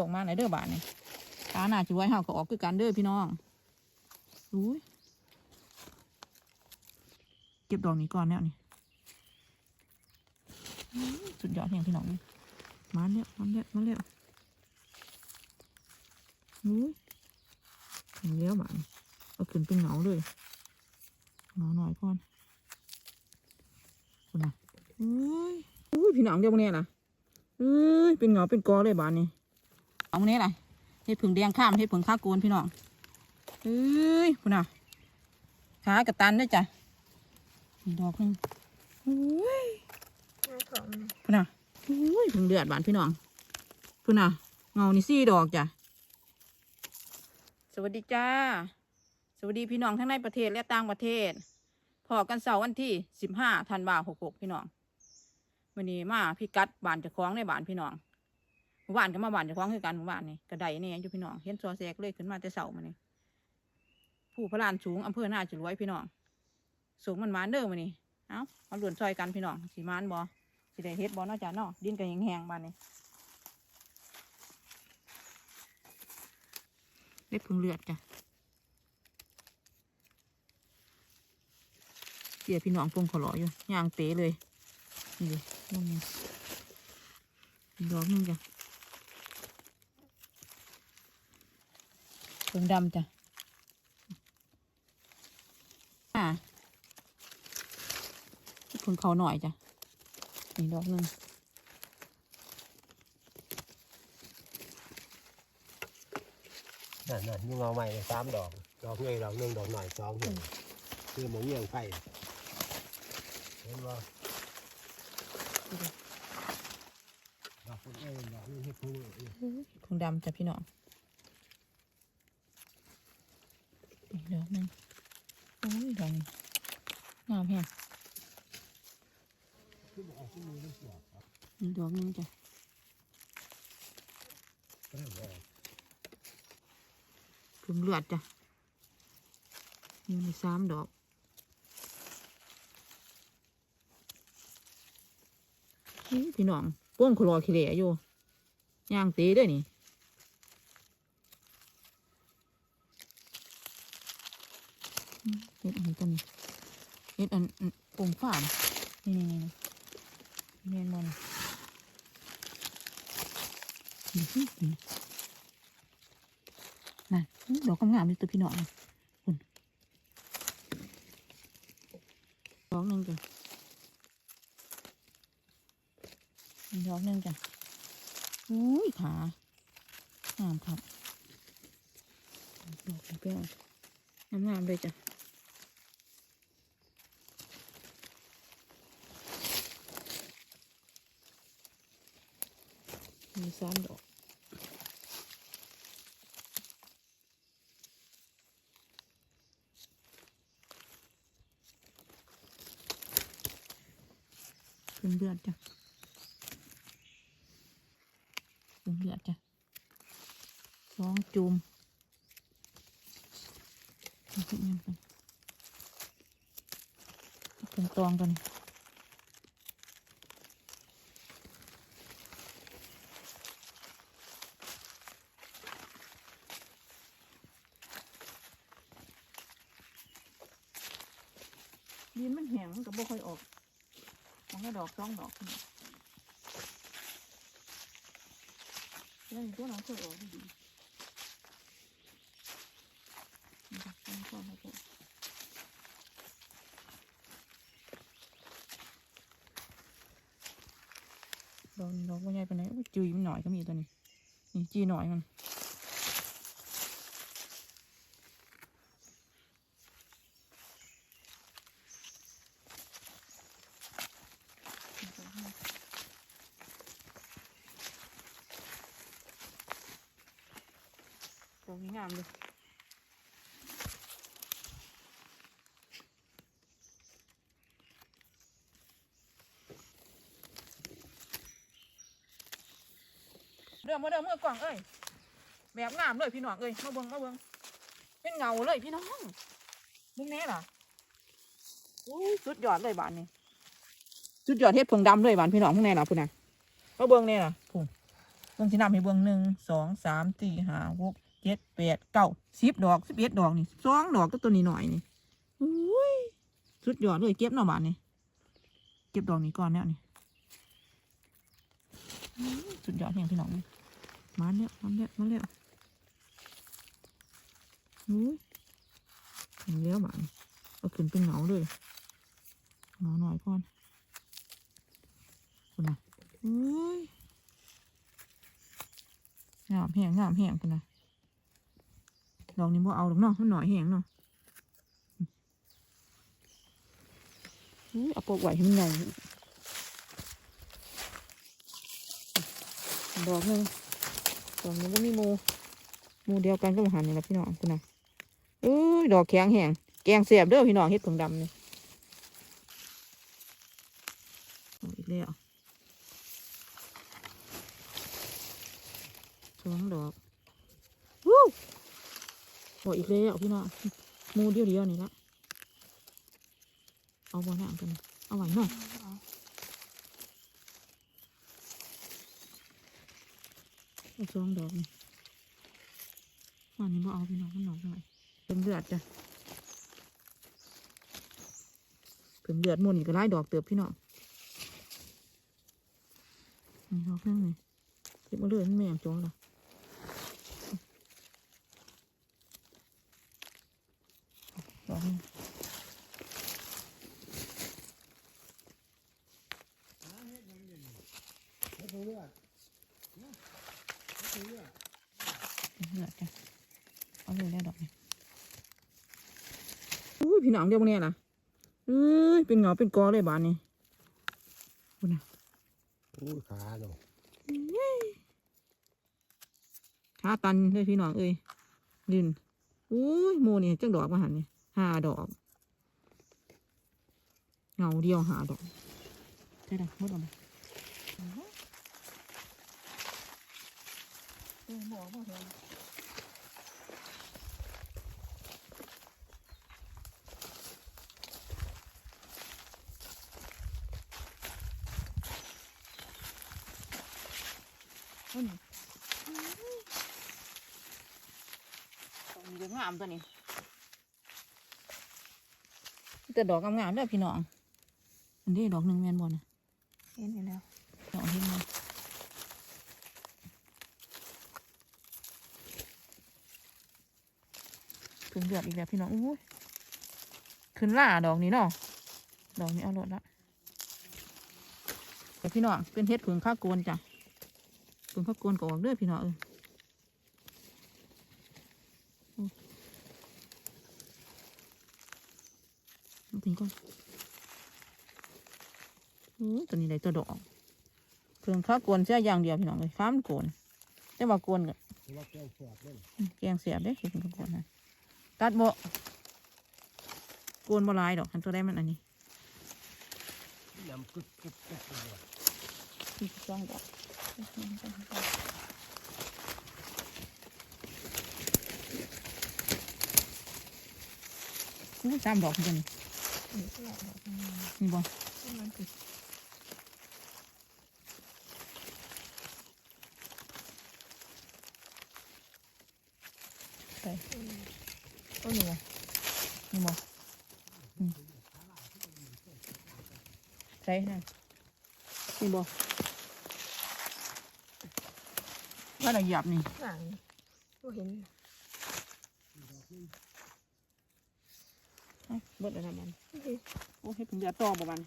ออกมาไหนเด้อบาทนี่ตาหน้าจะไว้เฮาก็ออกคือกันเด้อพี่น้องอุ้ยเก็บดอกนี้ก่อนแล้วนี่สุดยอดแห่งพี่น้องนี่มาแล้วมาแล้วมาแล้วอุ้ยเห็นแล้วบาทเอาขึ้นเป็นเหงาเลยเหงาหน่อยก่อนคุณนะอุ้ยอุ้ยพี่น้องเดี๋ยวพวกนี้นะเอ้ยเป็นเหงาเป็นกอเลยบานนี้ เอาเนี้ยไรเห็ดผึ่งแดงข้ามเห็ดผึ่งข้าโกนพี่น้องเอ้ยคุณน่ะขากระตันด้วยจ้ะดอกนึงโอ้ยน่าของคุณน่ะโอ้ยผึ่งเดือดบานพี่น้องคุณน่ะเงานี่สี่ดอกจ้ะสวัสดีจ้า สวัสดีพี่น้องทั้งในประเทศและต่างประเทศพอกันเสาร์วันที่สิบห้าธันวาหกหกพี่น้องวันนี้มาพี่กัดบานจะคล้องในบานพี่น้อง หมู่บ้านก็มาบ้านจะคล้องคือกันหมู่บ้านนี่กระไดนี่อยู่พี่น้องเห็นซอแซกเลยขึ้นมาแต่เสามานี่ผู้พระลานสูงอำเภอหน้าจุรวยพี่น้องสูงมันมานเด้อมานี่เอ้ามาหลวนซอยกันพี่น้องสีมานบ่สีได้เฮ็ดบ่เนาะจ้ะเนาะดินก็แหงๆบ้านนี้เล็บพึงเลือดจ้ะเสียพี่น้องปงขลออยู่ย่างเตะเลยนี่เลยลงนี่อีกดอกหนึงจ้ะ เพิ่งดำจ้ะอ่าเพิ่งเขาหน่อยจ้ะนี่ดอกหนึ่งนั่นนั่นยุงเอาใหม่เลยสามดอก ดอกใหญ่ดอกหนึ่งดอกหน่อยสองหนึ่งคือหมูเยี่ยงไผ่เห็นบ่ดอกคนเอ้ยดอกนึงให้พูดเพิ่งดำจ้ะพี่น้อง ดอกหนึ่งโอ้ยดอกงามแฮงดอกนึงจ้ะเพิ่งเลือดจ้ะมีสามดอกพี่น้องป้วงขลอขี้เหร่อยู่ย่างตีด้วยนี่อืมเฮ็ ดอันนี้ตัวนี้เฮ็ดอันอันปุ่มฝ่ามนี่นี่นี่เรียนบอลนี่นี่นี่นั่นอื้อดอกงามเลยตัวพี่น้องคุณดอกหนึ่งจ้ะอีกดอกหนึ่งจ้ะอุ้ยขางามครับดอกเปรี้วงามงามๆเลยจ้ะ มีสามดอกเป็นเลือดจ้ะเป็นเลือดจ้ะสองจุมเป็นตองกันดินมันแห้งมันก็บ่ค่อยออกมันก็ดอก สองดอกนี่แล้วตัวน้องเคยออกดีๆนะคะต้องชอบให้ตัวดอกดอกว่าใหญ่ไปไหนใหญ่ปานใดอุ๊ยจุยมันหน่อยก็มีตัวนี้นี่จีหน่อยมันดอกนี้งามเลยเด้อมาเด้อมือกล่องเอ้ยแบบงามเลยพี่น้องเอ้ยมาเบิ่งมาเบิ่งเป็นเงาเลยพี่น้องมึงแน่ล่ะอุ้สุดยอดเลยบานนี้สุดยอดเฮ็ดผงดำเลยบานพี่น้องข้างในล่ะพุ่นน่ะมาเบิ่งแน่ล่ะพุ่นวงสินำให้เบิ่งหนึ่งสองสามสี่ห้าหกเจ็ดแปดเก้าสิบดอกสิบเอ็ดดอกนี่สองดอกก็ตัวนี้หน่อยนี่อุ้ยสุดยอดเลยเก็บเนาะบาทนี่เก็บดอกนี้ก่อนแล้วนี่อื้อสุดยอดแห่งพี่น้องนี่ มาแล้วมาแล้วมาแล้วอุ้ยเห็นแล้วบาทนี่เอาขึ้นเป็นเหงาเลยเหงาหน่อยก่อนคุณนะอุ้ยงามแห้งงามแห้งคุณนะดอกนี้บ่เอาดอกเนาะมันหน่อยแห้งเนาะอู้เอาปกไหวให้มันใหญ่ดอกหนึ่ง ดอกนี้ก็มีมูมูเดียวกันก็มาหันนี่แหละพี่น้องคุณนะเอ้ยดอกแข็งแห้งแกงเสียบเด้อพี่น้องเฮ็ดผงดำนี่อาอีกแล้วสองดอกวู้ดอกอีกแล้วพี่น้องมูเดียวเดียวนี่ละเอาบอลหนังกันเอาไหวหน่อยเอาสองดอกนี่วันนี้บ่เอาพี่น้องมันหน่อยหน่อยเป็นเลือดจ้ะเป็นเลือดมุนก็ไล่ดอกเติบพี่น้องนี่ดอกนึงนี่เก็บมาเลยมันแม่งจ้อละดอกหนึ่งให้ผมเลือก ให้ผมเลือกเป็นเลือดจ้ะเอาเลยแล้วดอกนี้อุ้ยพี่น้องเดียวพวกเนี้ยนะเอ้ยเป็นเหงาเป็นกอเลยบานนี้คุณนะอู้ขาเนาะขาตันเลยพี่น้องเอ้ยดินอุ้ยโมนี่จังดอกมาหันนี่ห้าดอกเงาเดียวหาดอกใช่ไหมหมดแล้วไหมเออบอกบอกเถอะตัวนี้ตัวนี้ก็งามตัวนี้แต่ดอกงามๆเด้อพี่น้อง อันนี้ดอกหนึ่งแมนบอลนะเห็นแล้ว ดอกที่มัน ขึ้นเดือดอีกแล้วพี่น้องอุ้ยขึ้นล่าดอกนี้เนาะดอกนี้เอาหลดละแต่พี่น้องเป็นเฮ็ดผึ่งข้าวโกนจ้ะเพิ่งเขากวนก็ออกเด้อพี่น้องเอออืมเอาถึงก่อนอู้ตัวนี้ได้ตัวดอกเพิ่งข้ากวนเสียอย่างเดียวพี่น้องเลยข้ามนโกนแต่ว่ากวนก็เพราะว่าแกงแสบเลยอืมแกงเสียบได้เห็นกับกวนนะ ตัดโบกวนบลายดอกอันตัวได้มันอันนี้น้ำกึกกึกกึกเลยอีกสองดอกอู้สามดอกเหมือนกันนี่นี่ ลอกดอกมันนี่บ่มันติดใส่โอ้นี่บ่นี่บ่อืมใส่นั่นนี่บ่ว่าเราหยับนี่หลังก็เห็นเอ้าเบิดอะไรมันนี่คือโอ้ให้ผมจะต่อบ่มัน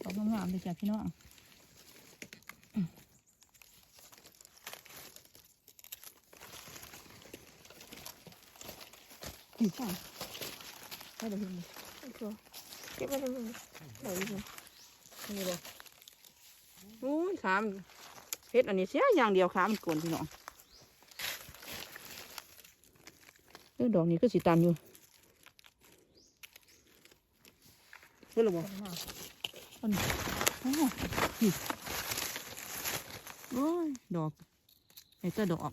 เอางามๆเลยจ้ะพี่น้อง อีกช่างให้เดี๋ยวพี่ไอ้ตัวเก็บไว้ตรงนี้ไหนดีนี่เลยอุ้ยขามเพชรอันนี้เสียอย่างเดียวขามันกวนพี่น้องเออดอกนี้ก็สีตันอยู่เพื่อหรอบ่อันนี้โอ้ยดอกไอ้เจ้าดอก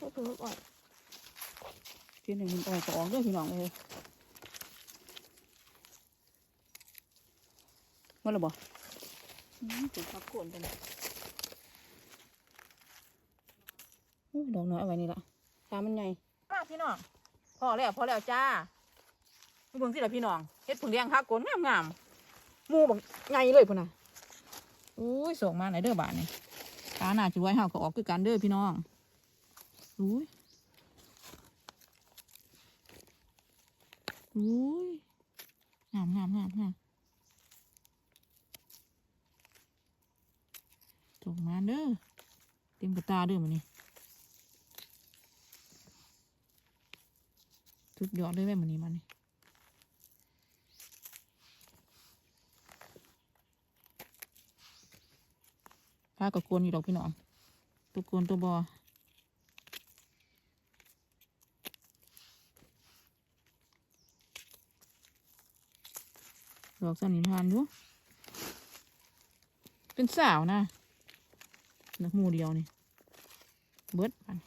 ก็ คืออ่อนเทียนหนึ่งมันออกก็ออกเด้วยพี่น้องเลยว่าระบ่ถึงพักโคนกันอู้ดอกน้อยเอาไว้นี่ละตามันใหญ่มากพี่น้องพอแล้วพอแล้วจ้ามาเบิ่งสิละพี่น้องเฮ็ดผึ่งแดงพักโคนงามงามๆหมูบักใหญ่เลยพุ่นน่ะอุ้ยส่งมาไหนเด้อบาทนี่ตาหน้าจะไว้เฮาก็ออกคือกันเด้อพี่น้อง อุ้ยอุ้ยงามงามงามงามตกมาเด้อเต็มกระตาเด้อมันนี่ทุกยอดเลยแม่มันนี่มันนี่พากับกวนอยู่ดอกพี่น้องตัวกวนตัวบอ อกสันนิพานอยู่เป็นสาวนะนักมูเดียวนี่ เบิดปัน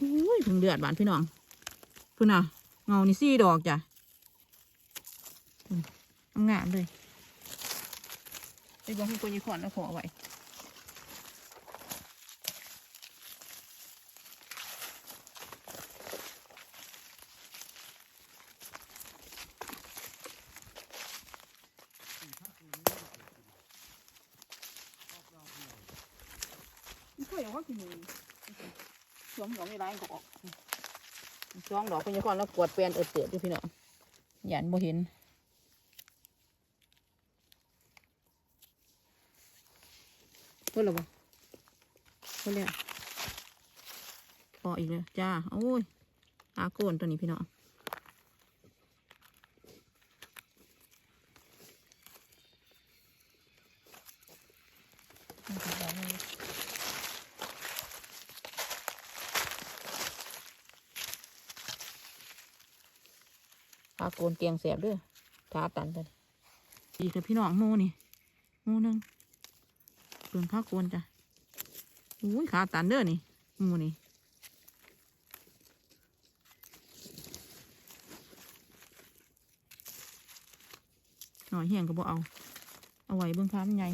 อุ้ยพิ่งเดือดบานพี่น้องพุ่นน่ะ เงานี่สี่ดอกจ้ะงามเลยไปบอกให้คนยี่ขอนแล้วขอไว้ ไม่เคยเอาว่ากิน ช่วงดอกไม่ร้ายก็ออกช่วงดอกเป็นยังก่อนแล้วกวดเปลี่ยนเออเตือดอยู่พี่น้องหยันบ่เห็นเพื่อนหรอบ่เพื่อนเลยพออีกเลยจ้าโอ้ยอาโกนตัวนี้พี่น้องนี่คือดอกนี้ ปลา โกนเกียงแสบด้วยขาตันเลยอีกแล้วพี่น้องหมูนี่หมูหนึงเปลืองข้าวโกนจ้ะอุ้ยขาตันเด้อนี่มูนี่หน่อยแห้งก็บ่เอา เอาไว้เบื้องค้ามันใหญ่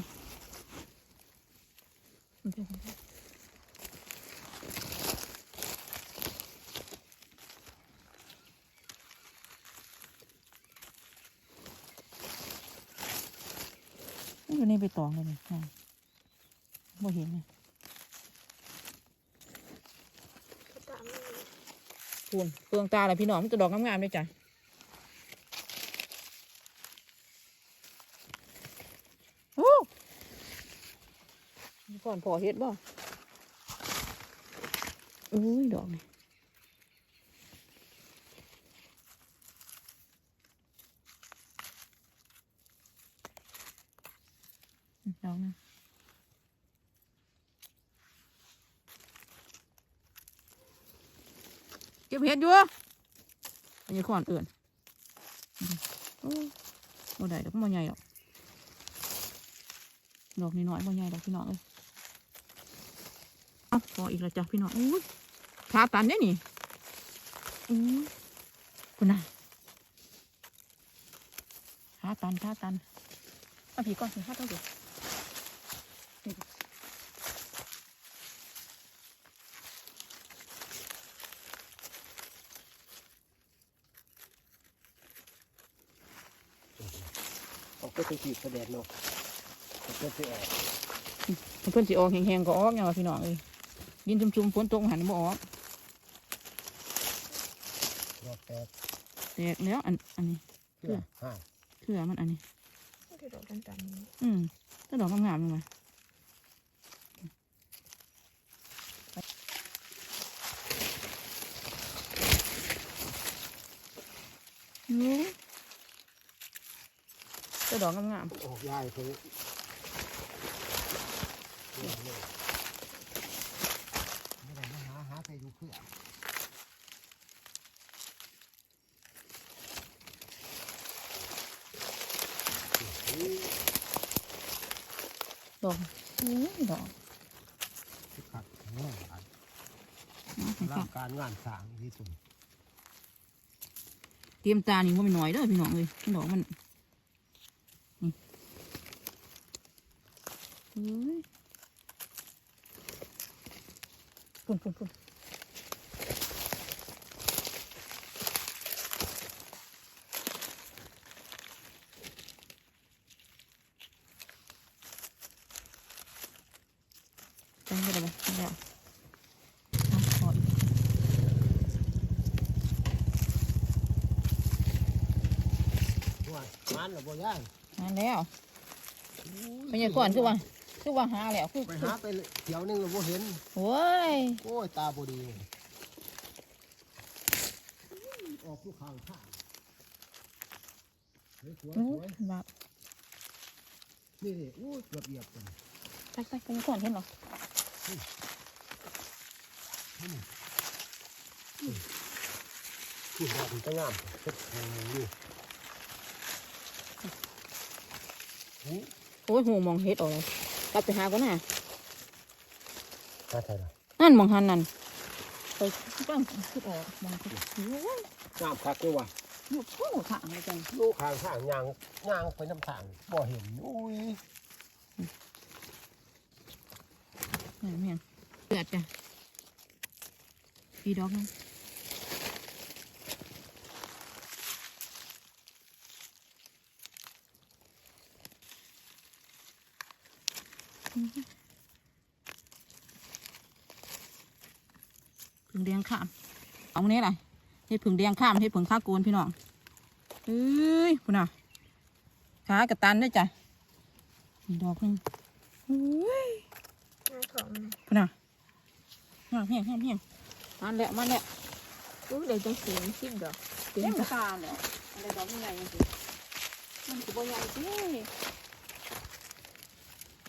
อยู่ในใบตองเลยนี่อ่าบ่เห็นเลยก็ตามมันคูณเปลืองตาเลยพี่น้องมันจะดอกงามๆด้วยจ้ะโอ้ก่อนพอเฮ็ดบ่อุ้ยดอกนี่อืมดอกนึง เก็บเห็ดอยู่อันนี้ก่อนเอื่นโอ้บ่ได้ดอกบ่ใหญ่ดอกดอกนี้น้อยบ่ใหญ่ดอกพี่น้องเอ้ยเอาพออีกแล้วจ้ะพี่น้องอุ้ยขาตันเนี่ยนี่อุ้คุณน่ะขาตันขาตันเอาผีก่อนสิขาตันสิ นี่ดิออกไปตีกีบแสดงเนาะออกไปตีออกเพิ่นสิออกแห้งๆก็ออกอย่างว่าพี่น้องเอ้ยดินชุ่มๆฝนตกหันบ่ออกรอบแตกแตกแล้วอันอันนี้เพื่อห้าเครือมันอันนี้ก็คือดอกต่ำๆนี้อืมต้นดอกงามๆลงมาโอ้ต้น ดอกงามออกยายคือไม่ได้มาหาหาใส่ดูเพื่อดอกอุ้ยดอกครับโอ้ยเอาให้ร่าฟังงการงานสร้างที่สุดเตรียมตานี่ว่ามันน้อยเด้อพี่น้องเลยดอกมันนี่เฮ้ย ปุ่นปุ่นปุ่นจังก็ได้ไหมจังแล้วเอาขออีกว่ามันหรือบ่ย่างมาแล้วไม่ใช่ก่อนคือว่า คือว่าหาแล้วคือไปหาไปเที่ยวหนึงหรือบ่เห็นโอ้ยโอ้ยตาบ่ดีออกลูกข้างข้างสวยสวยอู้สวยบาปนี่นี่อู้เกือบเหยียบกันไปไปไปก่อนเห็นเหรอที่ดอกมันจะงามเฮ็ดให้อยู่นี่โอ้ยหูมองเฮ็ดออกเลย กลับไปหาก่อนนะถ้าใช่ละนั่นมองหันนั่นไปบ้างคิดออกมองคิดโอ้ยงามคักด้วยว่ะหยุดพูดข้างเลยจังลูกข้างข้างยางยางไปน้ำทางบ่เห็นอุ้ยนี่นแม่งเดือดจ้ะอีดอกนึง ผึ่งแดงข้ามเอาเนี้อะไรเฮ็ดผึ่งแดงข้ามเฮ็ดผึ่งข้าโกนพี่น้องเอ้ยพุ่นน่ะขากระตันด้วยจ้ะดอกนึงเฮ้ยหน้องมันพุ่นน่ะห้าเฮียงเฮียงมันแหละมันแหละอู้เดี๋ยวจะเสียงสิบดอกเต็มตาแล้วอะไรดอกยังไงยังสิมันคือบ่ใหญ่สิ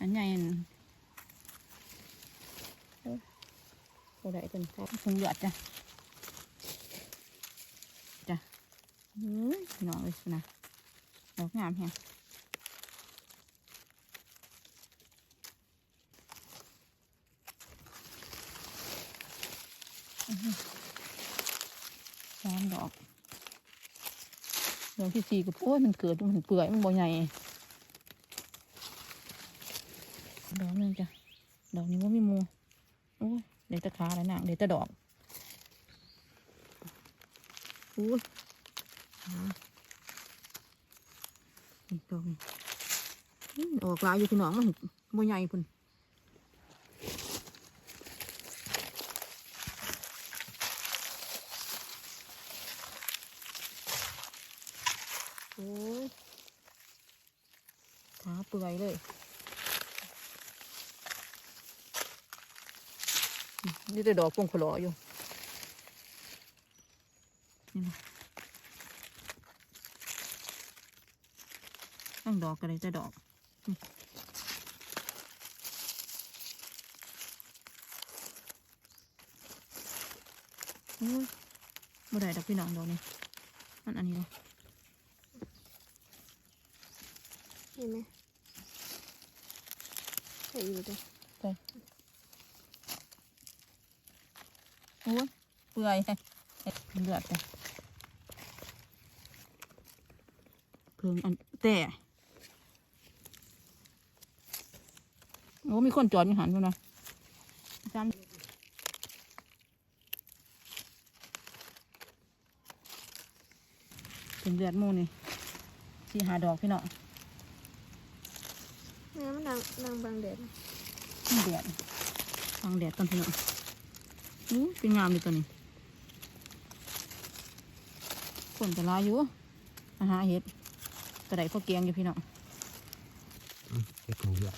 อันใหญ่นั่นเอ้ยบ่ได้เป็นครับคงหยอดจ้ะจ้ะเฮ้ยพี่น้องเลยนะดอกงามแฮงอื้อหือสามดอกดอกที่สี่ก็โอ้ยมันเกิดมันเปื่อยมันบ่ใหญ่ดอกหนึงจ้ะ ดอกนี้ว่ามีมูโอ้ยเดี๋ยวจะขาแล้วนะเดี๋ยวจะดอกอู้ยขาอีกดอกนึงออกลายอยู่พี่น้องมันบ่ใหญ่พุ่น โอ้ยขาเปื่อยเลยอืมนี่ แต่ดอกปงขลออยู่นี่นะตั้งดอกกันเลยแต่ดอกอืมโอ้ยบ่ได้ดอกพี่น้องดอกนี้มันอันนี้เนาะเห็นไหมใส่อยู่ด้วยโอ้ยเปื่อยเห็นเลือดเลยเพิ่งอันแต่โอ้มีคนจอดอยู่หันอยู่นะจำถึงเลือดหมูนี่ที่หาดอกพี่น้องแม่มันนางนางบางแดดมันแดดฟังแดดตอนพี่น้อง อู้เป็นงามเลยตัวนี้คนจะลายอยู่อาหารเห็ดกระไดพวกเกียงอยู่พี่น้องเฮ็ดของเยอะ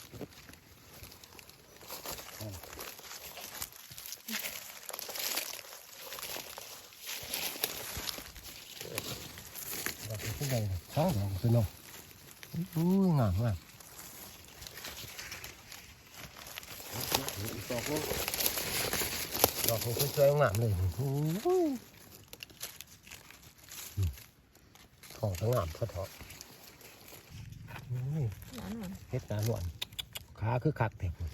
ดอกเป็นไงสองดอกเป็นน้องอู้ยงามงามอีกดอกนึงด อกนี้สวยๆงามเลยอู้ยของก็งามพอเถาะอุ้ยหนาหน่อยเฮ็ดตาหนวลขาคือคักแท้พุ่น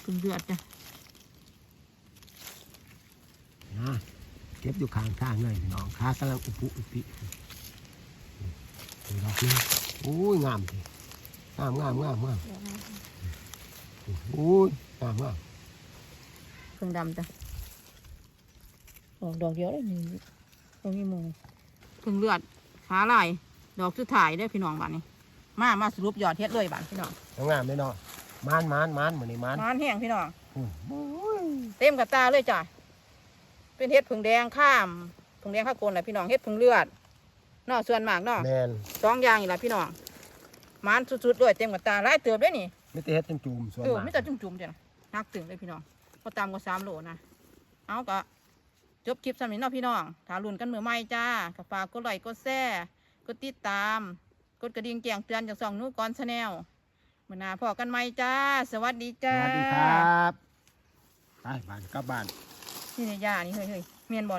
เพิ่งเดือดจ้ะนะเก็บอยู่ข้างทางเลยพี่น้องขากำลังอุปุอุปินี่ดอกนี้โอ้ยงามทีงามงามงามงามเดี๋ยวนะโอ้ยงามงามเพิ่งดำจ้ะดอกดอกเดียวเลยนี่ตรงนี้มือพิ่งเลือดขาลายดอกสุดท้ายเด้อพี่น้องบ้านนี้ มามาสรุปยอดเฮ็ดเลยบ้านพี่น้องทำงามเลยเนาะมานมานมานเหมือนในมานมานแห้งพี่น้องอเต็มกับตาเลยจ้ะเป็นเฮ็ดผึ่งแดงข้ามผึ่งแดงข้าวโกนแหละพี่น้องเฮ็ดผึ่งเลือดนอกส่วนมากนาะแมนสองอย่างนี่แหละพี่น้องมันสุดๆด้วยเต็มกับตาหลายเติบเลยนี่ไม่ได้เฮ็ดจังจูมส่วนเออมากไม่แต่จุ่มๆจ้ะนักตึงเลยพี่น้อง ก็ตามกว่าสามโลนะเอาก็จบคลิปสำหรับนี้เนาะพี่น้องถ้ารุ่นกันมือใหม่จ้าก็ฝากกดไลค์กดแชร์กดติดตาม กดกระดิ่งแจ้งเตือนจากสองนู้ก่อนชาแนลมื่อหนาพอกันใหม่จ้า สวัสดีสจ้าวัสดีครับ ไปบ้านกลับบ้าน นี่ในยานี่เฮ้ยเฮ้ยเมียนบอล